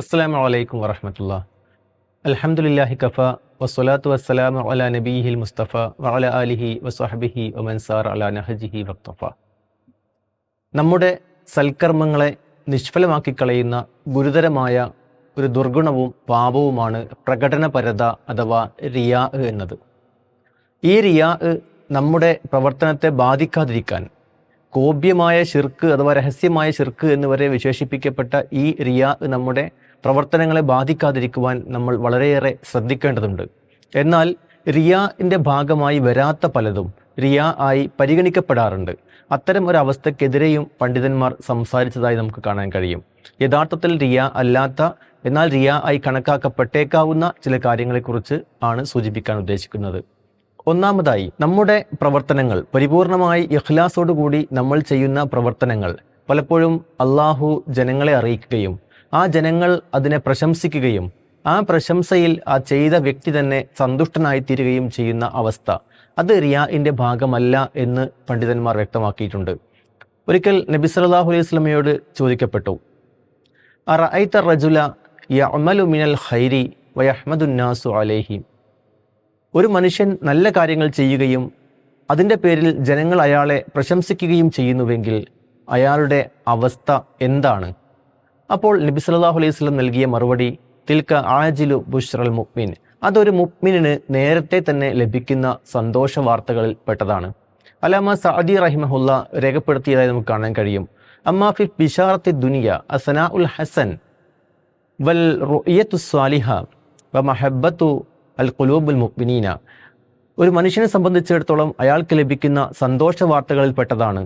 അസ്സാം അലൈക്കും വറഹമത്തുള്ള. അലഹമുല്ലാഹി കഫ വസ്സലാത്തു വസ്സലാമു അല നബീഹിൽ മുസ്തഫ വഅല അലിഹി വസ്വഹബിഹി ഒമൻസാർ അല നഹജിഹി വക്തഫ. നമ്മുടെ സൽക്കർമ്മങ്ങളെ നിഷ്ഫലമാക്കി കളയുന്ന ഗുരുതരമായ ഒരു ദുർഗുണവും പാപവുമാണ് പ്രകടനപരത അഥവാ റിയാ എന്നത്. ഈ റിയാ നമ്മുടെ പ്രവർത്തനത്തെ ബാധിക്കാതിരിക്കാൻ കോപ്യമായ ശിർക്ക് അഥവാ രഹസ്യമായ ശിർക്ക് എന്നിവരെ വിശേഷിപ്പിക്കപ്പെട്ട ഈ റിയാ നമ്മുടെ പ്രവർത്തനങ്ങളെ ബാധിക്കാതിരിക്കുവാൻ നമ്മൾ വളരെയേറെ ശ്രദ്ധിക്കേണ്ടതുണ്ട്. എന്നാൽ റിയാന്റെ ഭാഗമായി വരാത്ത പലതും റിയ ആയി പരിഗണിക്കപ്പെടാറുണ്ട്. അത്തരം ഒരു അവസ്ഥക്കെതിരെയും പണ്ഡിതന്മാർ സംസാരിച്ചതായി നമുക്ക് കാണാൻ കഴിയും. യഥാർത്ഥത്തിൽ റിയ അല്ലാത്ത എന്നാൽ റിയ ആയി കണക്കാക്കപ്പെട്ടേക്കാവുന്ന ചില കാര്യങ്ങളെക്കുറിച്ച് ആണ് സൂചിപ്പിക്കാൻ ഉദ്ദേശിക്കുന്നത്. ഒന്നാമതായി നമ്മുടെ പ്രവർത്തനങ്ങൾ പരിപൂർണമായി ഇഖ്ലാസോടുകൂടി നമ്മൾ ചെയ്യുന്ന പ്രവർത്തനങ്ങൾ പലപ്പോഴും അള്ളാഹു ജനങ്ങളെ അറിയിക്കുകയും ആ ജനങ്ങൾ അതിനെ പ്രശംസിക്കുകയും ആ പ്രശംസയിൽ ആ ചെയ്ത വ്യക്തി തന്നെ സന്തുഷ്ടനായിത്തീരുകയും ചെയ്യുന്ന അവസ്ഥ അത് റിയാഇന്റെ ഭാഗമല്ല എന്ന് പണ്ഡിതന്മാർ വ്യക്തമാക്കിയിട്ടുണ്ട്. ഒരിക്കൽ നബി സല്ലല്ലാഹു അലൈഹി സ്വലമയോട് ചോദിക്കപ്പെട്ടു റജുല യഅമലു മിനൽ ഖൈരി വയഹ്മദുന്നാസു അലൈഹി? ഒരു മനുഷ്യൻ നല്ല കാര്യങ്ങൾ ചെയ്യുകയും അതിന്റെ പേരിൽ ജനങ്ങൾ അയാളെ പ്രശംസിക്കുകയും ചെയ്യുന്നുവെങ്കിൽ അയാളുടെ അവസ്ഥ എന്താണ്? അപ്പോൾ നബി സല്ലാഹു അലൈഹി വസല്ലം നൽകിയ മറുപടി തിൽക്ക ആജിലു ബുഷ്റൽ മുക്മിൻ അതൊരു മുക്മിനിന് നേരത്തെ തന്നെ ലഭിക്കുന്ന സന്തോഷ വാർത്തകളിൽ പെട്ടതാണ്. അലാമ സഅദി റഹിമഹുല്ല രേഖപ്പെടുത്തിയതായി നമുക്ക് കാണാൻ കഴിയും. അമ്മാഫി ബിഷാറത്തി ദുനിയ അസന ഉൽ ഹസൻ വൽ റുയത്തു സ്വാലിഹ വ മഹബത്തു അൽ കുലൂബുൽ മുക്മിനീന ഒരു മനുഷ്യനെ സംബന്ധിച്ചിടത്തോളം അയാൾക്ക് ലഭിക്കുന്ന സന്തോഷ വാർത്തകളിൽ പെട്ടതാണ്.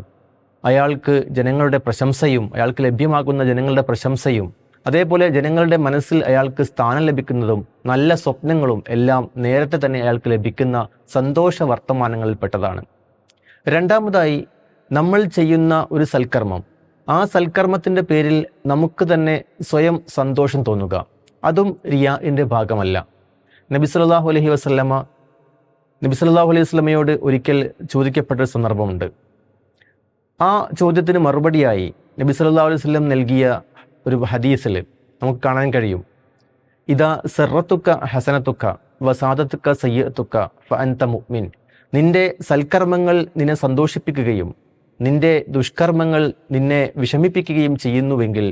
അയാൾക്ക് ജനങ്ങളുടെ പ്രശംസയും അയാൾക്ക് ലഭ്യമാകുന്ന ജനങ്ങളുടെ പ്രശംസയും അതേപോലെ ജനങ്ങളുടെ മനസ്സിൽ അയാൾക്ക് സ്ഥാനം ലഭിക്കുന്നതും നല്ല സ്വപ്നങ്ങളും എല്ലാം നേരത്തെ തന്നെ അയാൾക്ക് ലഭിക്കുന്ന സന്തോഷ വർത്തമാനങ്ങളിൽ പെട്ടതാണ്. രണ്ടാമതായി നമ്മൾ ചെയ്യുന്ന ഒരു സൽക്കർമ്മം. ആ സൽക്കർമ്മത്തിന്റെ പേരിൽ നമുക്ക് തന്നെ സ്വയം സന്തോഷം തോന്നുക. അതും റിയാഇന്റെ ഭാഗമല്ല. നബി സല്ലാഹു അലഹി വസ്ലമ നബി സല്ലല്ലാഹു അലൈഹി വസ്ലമയോട് ഒരിക്കൽ ചോദിക്കപ്പെട്ട സന്ദർഭമുണ്ട്. ആ ചോദ്യത്തിന് മറുപടിയായി നബി സല്ലാ അലൈഹി വസല്ലം നൽകിയ ഒരു ഹദീസിൽ നമുക്ക് കാണാൻ കഴിയും. ഇതാ സെറത്തുക്ക ഹസനത്തുക്ക വസാദത്തുക്ക സയ്യത്തുക്ക അൻത മുഅ്മിൻ. നിന്റെ സൽക്കർമ്മങ്ങൾ നിന്നെ സന്തോഷിപ്പിക്കുകയും നിന്റെ ദുഷ്കർമ്മങ്ങൾ നിന്നെ വിഷമിപ്പിക്കുകയും ചെയ്യുന്നുവെങ്കിൽ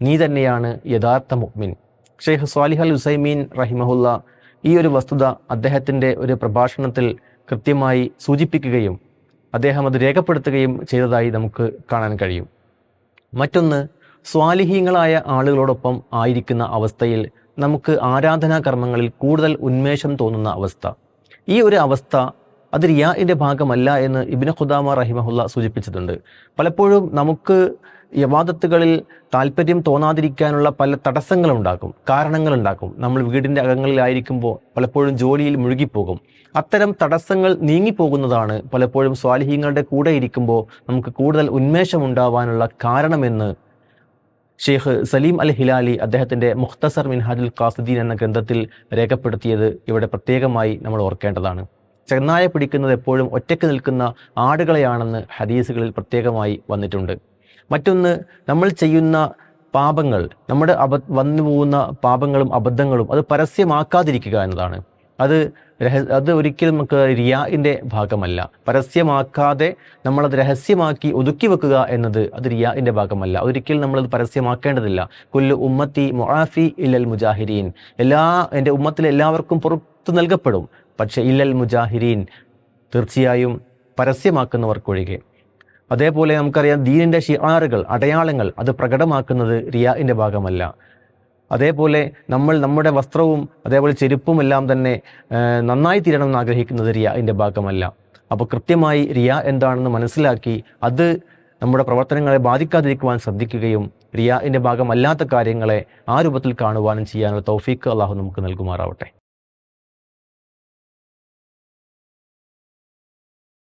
നീ തന്നെയാണ് യഥാർത്ഥ മുഅ്മിൻ. ഷെയ്ഖ് സ്വാലിഹ് അൽ ഹുസൈമീൻ റഹിമഹുല്ല ഈ ഒരു വസ്തുത അദ്ദേഹത്തിന്റെ ഒരു പ്രഭാഷണത്തിൽ കൃത്യമായി സൂചിപ്പിക്കുകയും അദ്ദേഹം അത് രേഖപ്പെടുത്തുകയും ചെയ്തതായി നമുക്ക് കാണാൻ കഴിയും. മറ്റൊന്ന് സ്വാലിഹീങ്ങളായ ആളുകളോടൊപ്പം ആയിരിക്കുന്ന അവസ്ഥയിൽ നമുക്ക് ആരാധനാ കർമ്മങ്ങളിൽ കൂടുതൽ ഉന്മേഷം തോന്നുന്ന അവസ്ഥ. ഈ ഒരു അവസ്ഥ അത് റിയാഇന്റെ ഭാഗമല്ല എന്ന് ഇബിന് ഖുദാമ റഹിമഹുല്ല സൂചിപ്പിച്ചിട്ടുണ്ട്. പലപ്പോഴും നമുക്ക് യവാദത്തുകളിൽ താല്പര്യം തോന്നാതിരിക്കാനുള്ള പല തടസ്സങ്ങളുണ്ടാക്കും കാരണങ്ങളുണ്ടാക്കും നമ്മൾ വീടിന്റെ അകങ്ങളിലായിരിക്കുമ്പോൾ പലപ്പോഴും ജോലിയിൽ മുഴുകിപ്പോകും. അത്തരം തടസ്സങ്ങൾ നീങ്ങിപ്പോകുന്നതാണ് പലപ്പോഴും സ്വാലിഹീങ്ങളുടെ കൂടെ ഇരിക്കുമ്പോൾ നമുക്ക് കൂടുതൽ ഉന്മേഷം ഉണ്ടാവാനുള്ള കാരണമെന്ന് ഷെയ്ഖ് സലീം അൽ ഹിലാലി അദ്ദേഹത്തിന്റെ മുഖ്തസർ മിൻഹാജുൽ ഖാസുദ്ദീൻ എന്ന ഗ്രന്ഥത്തിൽ രേഖപ്പെടുത്തിയത് ഇവിടെ പ്രത്യേകമായി നമ്മൾ ഓർക്കേണ്ടതാണ്. ചെന്നായ പിടിക്കുന്നത് എപ്പോഴും ഒറ്റയ്ക്ക് നിൽക്കുന്ന ആടുകളെയാണെന്ന് ഹദീസുകളിൽ പ്രത്യേകമായി വന്നിട്ടുണ്ട്. മറ്റൊന്ന് നമ്മൾ ചെയ്യുന്ന പാപങ്ങൾ നമ്മുടെ അബ വന്നു പോകുന്ന പാപങ്ങളും അബദ്ധങ്ങളും അത് പരസ്യമാക്കാതിരിക്കുക എന്നതാണ്. അത് രഹ അത് ഒരിക്കലും നമുക്ക് റിയാഇന്റെ ഭാഗമല്ല. പരസ്യമാക്കാതെ നമ്മളത് രഹസ്യമാക്കി ഒതുക്കി വെക്കുക എന്നത് അത് റിയാഇന്റെ ഭാഗമല്ല. ഒരിക്കലും നമ്മളത് പരസ്യമാക്കേണ്ടതില്ല. കുല്ലു ഉമ്മത്തി മുആഫി ഇല്ലൽ മുജാഹിരീൻ എല്ലാ എന്റെ ഉമ്മത്തിലെ എല്ലാവർക്കും പുറത്തു നൽകപ്പെടും. പക്ഷേ ഇല്ലൽ മുജാഹിരീൻ തീർച്ചയായും പരസ്യമാക്കുന്നവർക്കൊഴികെ. അതേപോലെ നമുക്കറിയാം ദീനിന്റെ ഷിആറുകൾ അടയാളങ്ങൾ അത് പ്രകടമാക്കുന്നത് റിയാഇന്റെ ഭാഗമല്ല. അതേപോലെ നമ്മൾ നമ്മുടെ വസ്ത്രവും അതേപോലെ ചെരുപ്പും എല്ലാം തന്നെ നന്നായി തീരണം എന്ന് ആഗ്രഹിക്കുന്നത് റിയാഇന്റെ ഭാഗമല്ല. അപ്പോൾ കൃത്യമായി റിയ എന്താണെന്ന് മനസ്സിലാക്കി അത് നമ്മുടെ പ്രവർത്തനങ്ങളെ ബാധിക്കാതിരിക്കുവാൻ ശ്രദ്ധിക്കുകയും റിയാഇന്റെ ഭാഗമല്ലാത്ത കാര്യങ്ങളെ ആ രൂപത്തിൽ കാണുവാനും ചെയ്യാനുള്ള തൗഫീഖ് അള്ളാഹു നമുക്ക് നൽകുമാറാവട്ടെ.